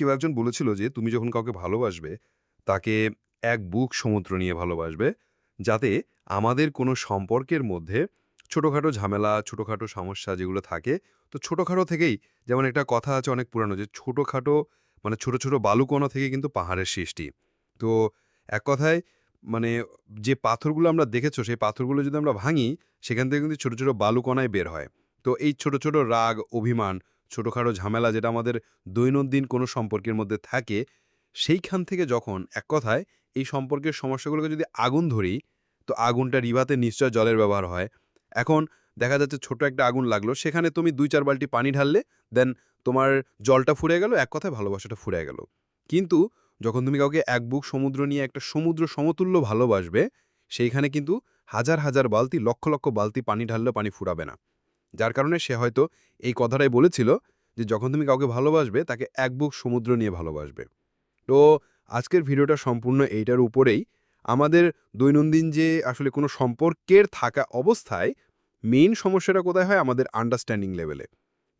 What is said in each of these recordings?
কেউ একজন বলেছিল যে, তুমি যখন কাউকে ভালোবাসবে, তাকে এক বুক সমুদ্র নিয়ে ভালোবাসবে, যাতে আমাদের কোনো সম্পর্কের মধ্যে ছোটোখাটো ঝামেলা, ছোটোখাটো সমস্যা যেগুলো থাকে। তো ছোটোখাটো থেকেই, যেমন একটা কথা আছে অনেক পুরানো যে, ছোটোখাটো মানে ছোট ছোট বালুকণা থেকে কিন্তু পাহাড়ের সৃষ্টি। তো এক কথায় মানে যে পাথরগুলো আমরা দেখেছ, সেই পাথরগুলো যদি আমরা ভাঙি, সেখান থেকে কিন্তু ছোট ছোট বালুকণায় বের হয়। তো এই ছোট ছোট রাগ, অভিমান ছোটোখাটো ঝামেলা যেটা আমাদের দৈনন্দিন কোনো সম্পর্কের মধ্যে থাকে, সেইখান থেকে যখন এক কথায় এই সম্পর্কের সমস্যাগুলোকে যদি আগুন ধরি, তো আগুনটা রিভাতে নিশ্চয় জলের ব্যবহার হয়। এখন দেখা যাচ্ছে ছোট একটা আগুন লাগল, সেখানে তুমি দুই চার বালটি পানি ঢাললে, দেন তোমার জলটা ফুরে গেল, এক কথায় ভালোবাসাটা ফুরে গেল। কিন্তু যখন তুমি কাউকে এক বুক সমুদ্র নিয়ে একটা সমুদ্র সমতুল্য ভালোবাসবে, সেইখানে কিন্তু হাজার হাজার বালতি, লক্ষ লক্ষ বালতি পানি ঢাললেও পানি ফুরাবে না। যার কারণে সে হয়তো এই কথাটাই বলেছিল যে যখন তুমি কাউকে ভালোবাসবে, তাকে এক বুক সমুদ্র নিয়ে ভালোবাসবে। তো আজকের ভিডিওটা সম্পূর্ণ এইটার উপরেই। আমাদের দৈনন্দিন যে আসলে কোনো সম্পর্কের থাকা অবস্থায় মেইন সমস্যাটা কোথায় হয়? আমাদের আন্ডারস্ট্যান্ডিং লেভেলে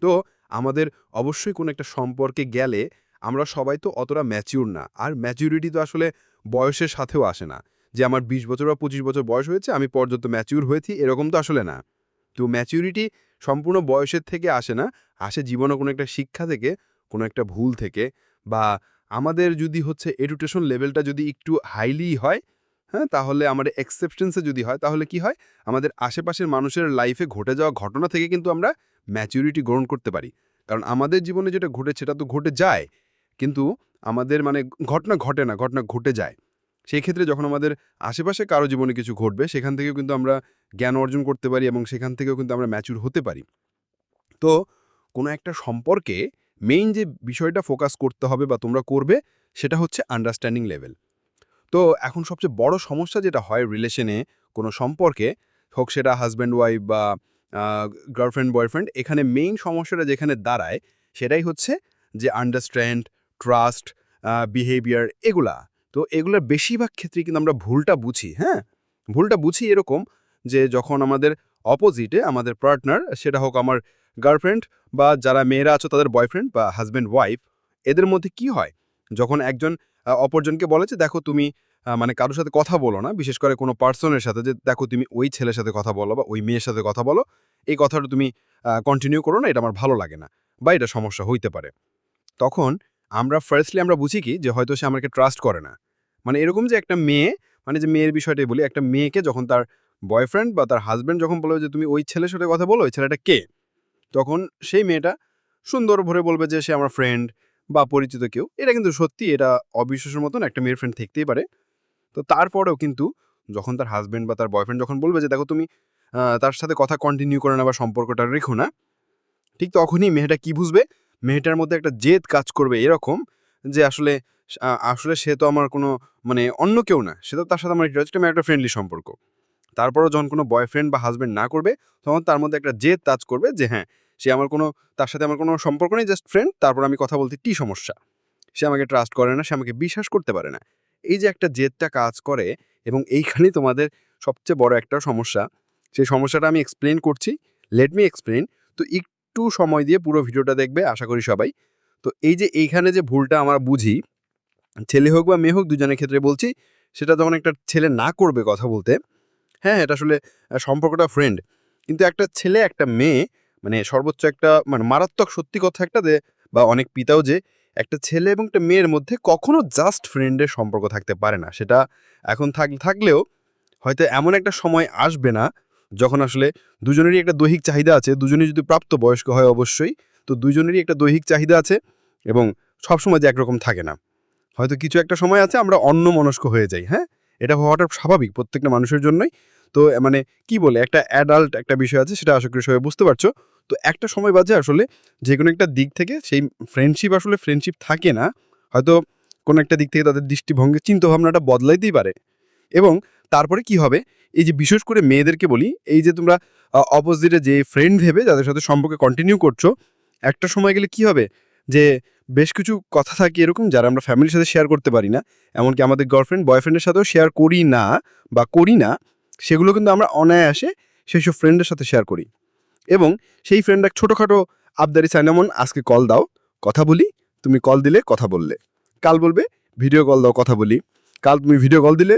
তো আমাদের অবশ্যই কোনো একটা সম্পর্কে গেলে আমরা সবাই তো অতটা ম্যাচিউর না। আর ম্যাচিউরিটি তো আসলে বয়সের সাথেও আসে না। যে আমার ২০ বছর বা পঁচিশ বছর বয়স হয়েছে, আমি পর্যন্ত ম্যাচিউর হয়েছি, এরকম তো আসলে না। তো ম্যাচিউরিটি সম্পূর্ণ বয়সের থেকে আসে না। আসে জীবনে কোনো একটা শিক্ষা থেকে, কোনো একটা ভুল থেকে বা আমাদের যদি হচ্ছে এডুকেশন লেভেলটা যদি একটু হাইলি হয় হ্যাঁ তাহলে আমাদের এক্সেপটেন্সে যদি হয়, তাহলে কি হয়? আমাদের আশেপাশের মানুষের লাইফে ঘটে যাওয়া ঘটনা থেকে কিন্তু আমরা ম্যাচিউরিটি গ্রহণ করতে পারি। কারণ আমাদের জীবনে যেটা ঘটে সেটা তো ঘটে যায়। কিন্তু আমাদের মানে ঘটনা ঘটে না, ঘটনা ঘটে যায়। সেই ক্ষেত্রে যখন আমাদের আশেপাশে কারও জীবনে কিছু ঘটবে, সেখান থেকেও কিন্তু আমরা জ্ঞান অর্জন করতে পারি এবং সেখান থেকেও কিন্তু আমরা ম্যাচুর হতে পারি। তো কোনো একটা সম্পর্কে মেইন যে বিষয়টা ফোকাস করতে হবে বা তোমরা করবে, সেটা হচ্ছে আন্ডারস্ট্যান্ডিং লেভেল তো এখন সবচেয়ে বড় সমস্যা যেটা হয় রিলেশনে কোনো সম্পর্কে, হোক সেটা হাজব্যান্ড ওয়াইফ বা গার্লফ্রেন্ড বয়ফ্রেন্ড এখানে মেইন সমস্যাটা যেখানে দাঁড়ায়, সেটাই হচ্ছে যে আন্ডারস্ট্যান্ড ট্রাস্ট বিহেভিয়ার এগুলা। তো এগুলোর বেশিরভাগ ক্ষেত্রেই কিন্তু আমরা ভুলটা বুঝি হ্যাঁ? ভুলটা বুঝি এরকম যে যখন আমাদের অপোজিটে আমাদের পার্টনার সেটা হোক আমার গার্লফ্রেন্ড বা যারা মেয়েরা আছো তাদের বয়ফ্রেন্ড বা হাজব্যান্ড ওয়াইফ এদের মধ্যে কি হয়? যখন একজন অপরজনকে বলে যে, দেখো তুমি মানে কারোর সাথে কথা বলো না, বিশেষ করে কোনো পার্সনের সাথে যে, দেখো তুমি ওই ছেলের সাথে কথা বলো বা ওই মেয়ের সাথে কথা বলো, এই কথাটা তুমি কন্টিনিউ করো না, এটা আমার ভালো লাগে না। বা এটা সমস্যা হইতে পারে। তখন আমরা ফার্স্টলি আমরা বুঝি কি যে হয়তো সে আমাকে ট্রাস্ট করে না। মানে এরকম যে একটা মেয়ে মানে যে মেয়ের বিষয়টাই বলি, একটা মেয়েকে যখন তার বয়ফ্রেন্ড বা তার হাজব্যান্ড যখন বলবে যে তুমি ওই ছেলের সাথে কথা বলো, ওই ছেলেটা কে? তখন সেই মেয়েটা সুন্দর ভরে বলবে যে সে আমার ফ্রেন্ড বা পরিচিত কেউ। এটা কিন্তু সত্যি, এটা অবিশ্বাসের মতন একটা মেয়ের ফ্রেন্ড থাকতেই পারে। তো তারপরেও কিন্তু যখন তার হাজব্যান্ড বা তার বয়ফ্রেন্ড যখন বলবে যে, দেখো তুমি তার সাথে কথা কন্টিনিউ করে না বা সম্পর্কটা রেখো না, ঠিক তখনই মেয়েটা কি বুঝবে? মেয়েটার মধ্যে একটা জেদ কাজ করবে এরকম যে আসলে আসলে সে তো আমার কোনো মানে অন্য কেউ না, সে তো তার সাথে আমার আমি একটা ফ্রেন্ডলি সম্পর্ক। তারপরও যখন কোনো বয়ফ্রেন্ড বা হাজব্যান্ড না করবে, তখন তার মধ্যে একটা জেদ কাজ করবে যে হ্যাঁ সে আমার কোনো, তার সাথে আমার কোনো সম্পর্ক নেই জাস্ট ফ্রেন্ড তারপর আমি কথা বলতে কি সমস্যা? সে আমাকে ট্রাস্ট করে না, সে আমাকে বিশ্বাস করতে পারে না। এই যে একটা জেদটা কাজ করে এবং এইখানেই তোমাদের সবচেয়ে বড় একটা সমস্যা, সেই সমস্যাটা আমি এক্সপ্লেন করছি লেট মি এক্সপ্লেন তো একটু সময় দিয়ে পুরো ভিডিওটা দেখবে, আশা করি সবাই। তো এই যে এইখানে যে ভুলটা আমরা বুঝি, ছেলে হোক বা মেয়ে হোক, দুজনের ক্ষেত্রে বলছি, সেটা যখন একটা ছেলে না করবে কথা বলতে। হ্যাঁ এটা আসলে সম্পর্কটা ফ্রেন্ড কিন্তু একটা ছেলে, একটা মেয়ে মানে সর্বোচ্চ একটা মানে মারাত্মক সত্যি কথা একটা যে বা অনেক পিতাও যে, একটা ছেলে এবং একটা মেয়ের মধ্যে কখনো জাস্ট ফ্রেন্ডের সম্পর্ক থাকতে পারে না। সেটা এখন থাক, থাকলেও হয়তো এমন একটা সময় আসবে না যখন আসলে দুজনেরই একটা দৈহিক চাহিদা আছে, দুজনেই যদি প্রাপ্ত বয়স্ক হয় অবশ্যই, তো দুজনেরই একটা দৈহিক চাহিদা আছে এবং সবসময় যে একরকম থাকে না। হয়তো কিছু একটা সময় আছে আমরা অন্য মনস্ক হয়ে যাই হ্যাঁ? এটা হওয়াটা স্বাভাবিক প্রত্যেকটা মানুষের জন্যই। তো মানে কি বলে, একটা অ্যাডাল্ট একটা বিষয় আছে, সেটা আশা করি সবাই বুঝতে পারছ। তো একটা সময় বাজে আসলে যে কোনো একটা দিক থেকে সেই ফ্রেন্ডশিপ আসলে ফ্রেন্ডশিপ থাকে না। হয়তো কোনো একটা দিক থেকে তাদের দৃষ্টিভঙ্গি চিন্তাভাবনাটা বদলাইতেই পারে। এবং তারপরে কি হবে? এই যে বিশেষ করে মেয়েদেরকে বলি, এই যে তোমরা অপোজিটে যে ফ্রেন্ড ভেবে যাদের সাথে সম্পর্কে কন্টিনিউ করছ, একটা সময় গেলে কি হবে? যে বেশ কিছু কথা থাকে এরকম যারা আমরা ফ্যামিলির সাথে শেয়ার করতে পারি না। এমনকি আমাদের গার্লফ্রেন্ড বয়ফ্রেন্ডের সাথেও শেয়ার করি না বা করি না, সেগুলো কিন্তু আমরা অনায়াসে সেই সব ফ্রেন্ডের সাথে শেয়ার করি। এবং সেই ফ্রেন্ড এক ছোটোখাটো আবদারি যেমন আজকে কল দাও, কথা বলি, তুমি কল দিলে, কথা বললে। কাল বলবে ভিডিও কল দাও, কথা বলি। কাল তুমি ভিডিও কল দিলে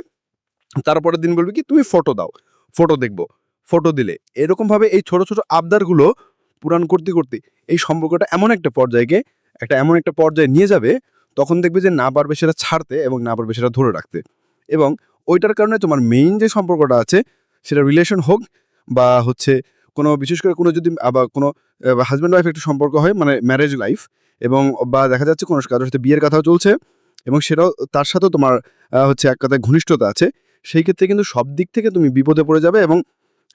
তারপরের দিন বলবে কি, তুমি ফটো দাও ফটো দেখব ফটো দিলে। এরকমভাবে এই ছোট ছোট আবদারগুলো পূরণ করতে করতে এই সম্পর্কটা এমন একটা পর্যায়কে, একটা এমন একটা পর্যায়ে নিয়ে যাবে, তখন দেখবে যে না পারবে সেটা ছাড়তে এবং না পারবে সেটা ধরে রাখতে। এবং ওইটার কারণে তোমার মেইন যে সম্পর্কটা আছে, সেটা রিলেশন হোক বা হচ্ছে কোনো বিশেষ করে কোনো যদি আবার কোনো হাজব্যান্ড ওয়াইফ একটা সম্পর্ক হয় মানে ম্যারেজ লাইফ এবং বা দেখা যাচ্ছে কোনো কারোর সাথে বিয়ের কথাও চলছে এবং সেটাও, তার সাথেও তোমার হচ্ছে এক কথায় ঘনিষ্ঠতা আছে। সেই ক্ষেত্রে কিন্তু সব দিক থেকে তুমি বিপদে পড়ে যাবে এবং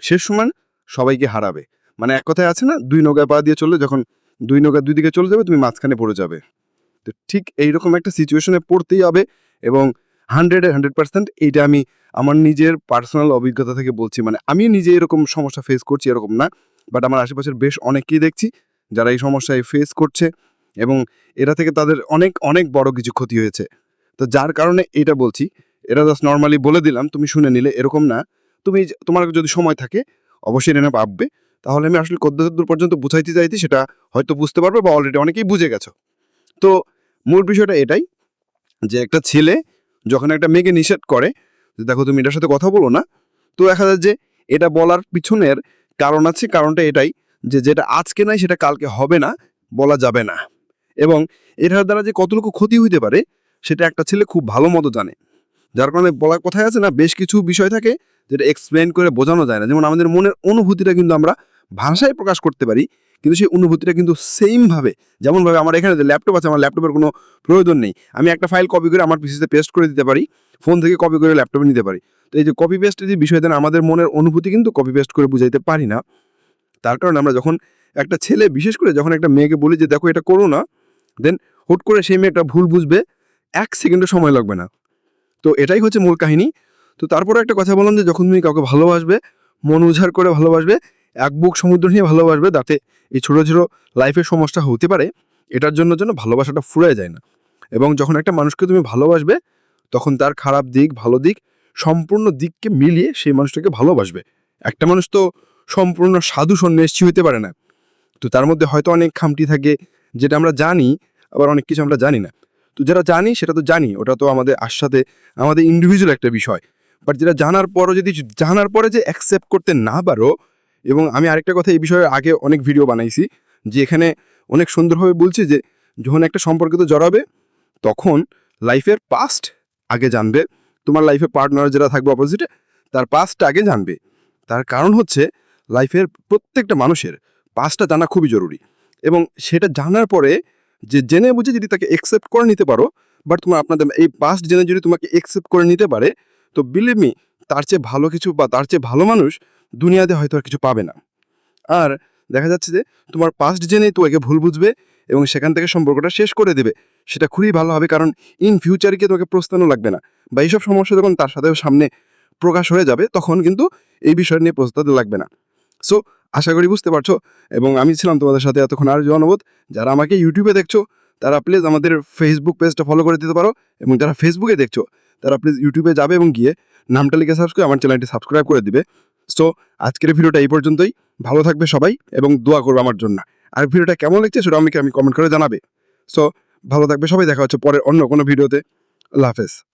শেষ সময় সবাইকে হারাবে। মানে এক কথায় আছে না, দুই নৌকায় পা দিয়ে চললে যখন দুই নৌকা দুই দিকে চলে যাবে, তুমি মাঝখানে পড়ে যাবে। তো ঠিক এইরকম একটা সিচুয়েশনে পড়তেই হবে এবং হান্ড্রেডে হান্ড্রেড পার্সেন্ট এইটা আমি আমার নিজের পার্সোনাল অভিজ্ঞতা থেকে বলছি। মানে আমি নিজে এরকম সমস্যা ফেস করছি এরকম না বাট আমার আশেপাশের বেশ অনেককেই দেখছি যারা এই সমস্যায় ফেস করছে এবং এরা থেকে তাদের অনেক অনেক বড় কিছু ক্ষতি হয়েছে। তো যার কারণে এটা বলছি এটা জাস্ট নর্মালি বলে দিলাম, তুমি শুনে নিলে, এরকম না। তুমি তোমার যদি সময় থাকে, অবশ্যই এটা ভাববে। তাহলে আমি আসলে কতদূর পর্যন্ত বুঝাইতে চাইছি সেটা হয়তো বুঝতে পারবে বা অলরেডি অনেকেই বুঝে গেছো। তো মূল বিষয়টা এটাই যে, একটা ছেলে যখন একটা মেয়েকে নিষেধ করে, যে দেখো তুমি এটার সাথে কথা বলো না, তো দেখা যায় যে এটা বলার পিছনের কারণ আছে, কারণটা এটাই যে, যেটা আজকে নাই সেটা কালকে হবে না, বলা যাবে না। এবং এটার দ্বারা যে কতটুকু ক্ষতি হইতে পারে, সেটা একটা ছেলে খুব ভালো মতো জানে। যার কারণে বলার কথায় আছে না, বেশ কিছু বিষয় থাকে যেটা এক্সপ্লেন করে বোঝানো যায় না। যেমন আমাদের মনের অনুভূতিটা কিন্তু আমরা ভাষায় প্রকাশ করতে পারি, কিন্তু সেই অনুভূতিটা কিন্তু সেমভাবে যেমনভাবে আমার এখানে যে ল্যাপটপ আছে, আমার ল্যাপটপের কোনো প্রয়োজন নেই। আমি একটা ফাইল কপি করে আমার পিসিতে পেস্ট করে দিতে পারি ফোন থেকে কপি করে ল্যাপটপে নিতে পারি। তো এই যে কপি পেস্টের যে বিষয়টা আমাদের মনের অনুভূতি কিন্তু কপি পেস্ট করে বুঝাইতে পারি না, তার কারণে আমরা যখন একটা ছেলে, বিশেষ করে যখন একটা মেয়েকে বলি যে, দেখো, এটা করো না দেন হুট করে সেই মেয়েটা ভুল বুঝবে, এক সেকেন্ডও সময় লাগবে না। তো এটাই হচ্ছে মূল কাহিনী। তো তারপরে একটা কথা বললাম যে যখন তুমি কাউকে ভালোবাসবে, মন উজাড় করে ভালোবাসবে, এক বুক সমুদ্র নিয়ে ভালোবাসবে, তাতে এই ছোটো ছোটো লাইফের সমস্যা হতে পারে, এটার জন্য যেন ভালোবাসাটা ফুরায় যায় না। এবং যখন একটা মানুষকে তুমি ভালোবাসবে, তখন তার খারাপ দিক, ভালো দিক, সম্পূর্ণ দিককে মিলিয়ে সেই মানুষটাকে ভালোবাসবে। একটা মানুষ তো সম্পূর্ণ সাধু সন্ন্যাসী হইতে পারে না। তো তার মধ্যে হয়তো অনেক খামটি থাকে, যেটা আমরা জানি, আবার অনেক কিছু আমরা জানি না। তো যেটা জানি সেটা তো জানি, ওটা তো আমাদের আশ্বাতে আমাদের ইন্ডিভিজুয়াল একটা বিষয়। বাট যেটা জানার পরও যদি জানার পরে যে অ্যাকসেপ্ট করতে না পারো, এবং আমি আরেকটা কথা এই বিষয়ে আগে অনেক ভিডিও বানাইছি, যে এখানে অনেক সুন্দরভাবে বলছি যে, যখন একটা সম্পর্কিত জড়াবে, তখন লাইফের পাস্ট আগে জানবে, তোমার লাইফে পার্টনার যেটা থাকবে অপোজিটে তার পাস্টটা আগে জানবে। তার কারণ হচ্ছে লাইফের প্রত্যেকটা মানুষের পাস্টটা জানা খুবই জরুরি। এবং সেটা জানার পরে যে জেনে বুঝে যদি তাকে একসেপ্ট করে নিতে পারো বাট তোমার আপনাদের এই পাস্ট জেনে যদি তোমাকে একসেপ্ট করে নিতে পারে, তো বিলিভ মি তার চেয়ে ভালো কিছু বা তার চেয়ে ভালো মানুষ দুনিয়াতে হয়তো আর কিছু পাবে না। আর দেখা যাচ্ছে যে তোমার পাস্ট জেনেই তোমাকে ভুল বুঝবে এবং সেখান থেকে সম্পর্কটা শেষ করে দেবে। সেটা খুবই ভালো হবে কারণ ইন ফিউচারে গিয়ে তোমাকে প্রস্তানও লাগবে না বা এইসব সমস্যা যখন তার সাথেও সামনে প্রকাশ হয়ে যাবে, তখন কিন্তু এই বিষয় নিয়ে প্রস্তাতে লাগবে না। সো আশা করি বুঝতে পারছ। এবং আমি ছিলাম তোমাদের সাথে এতক্ষণ আর জনবোধ যারা আমাকে ইউটিউবে দেখছ, তারা প্লিজ আমাদের ফেসবুক পেজটা ফলো করে দিতে পারো এবং যারা ফেসবুকে দেখছ, তারা প্লিজ ইউটিউবে যাবে এবং গিয়ে নামটা লিখে সার্চ করে আমার চ্যানেলটি সাবস্ক্রাইব করে দিবে। সো আজকের ভিডিওটা এই পর্যন্তই। ভালো থাকবে সবাই এবং দোয়া করবে আমার জন্য। আর ভিডিওটা কেমন লাগছে সেটা আমাকে আমি কমেন্ট করে জানাবে। সো ভালো থাকবে সবাই। দেখা হচ্ছে পরের অন্য কোনো ভিডিওতে। আল্লাহ হাফেজ।